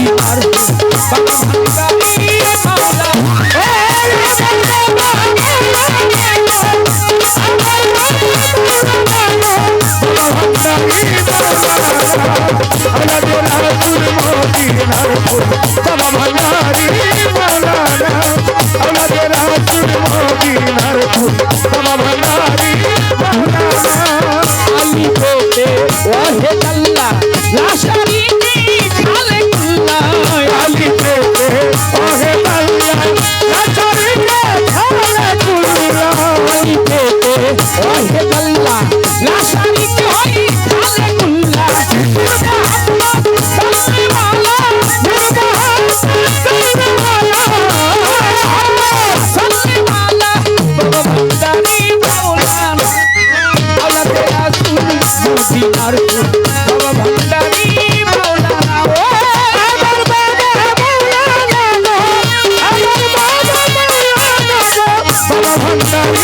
की आरती भगवान का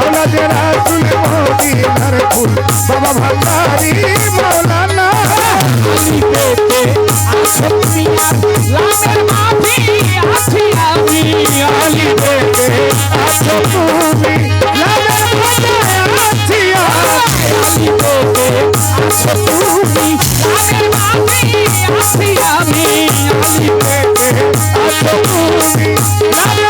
আওলাদে রাসুল মদিনার ফুল বাবা ভান্ডারি মাওলানা তুমি পেতে আছো মিয়া লামের মাফি আছি আমি। আলি পেতে আছো তুমি লামের মাফি আছি আমি পেতে আছো তুমি লামের মাফি আছি আমি। আলি পেতে আছো তুমি লামের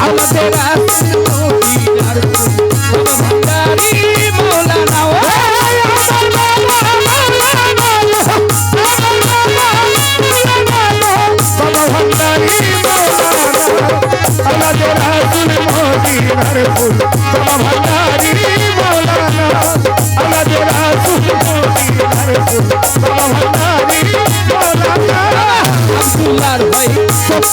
আমাদের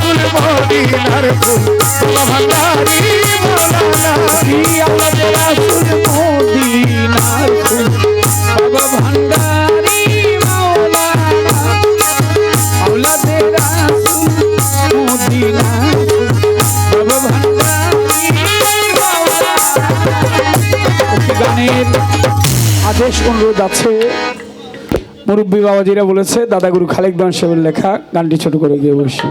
ফুল। মদিনার ফুল তোলা মৌলানা কি মদিনার ফুল। বাবা মৌলানা মদিনার ফুল। বাবা মৌলানা আদেশ অনুরোধ আছে। মুরব্বী বাবাজিরা বলেছে, দাদাগুরু খালেক বান লেখা, গানটি ছোট করে গিয়ে বসে।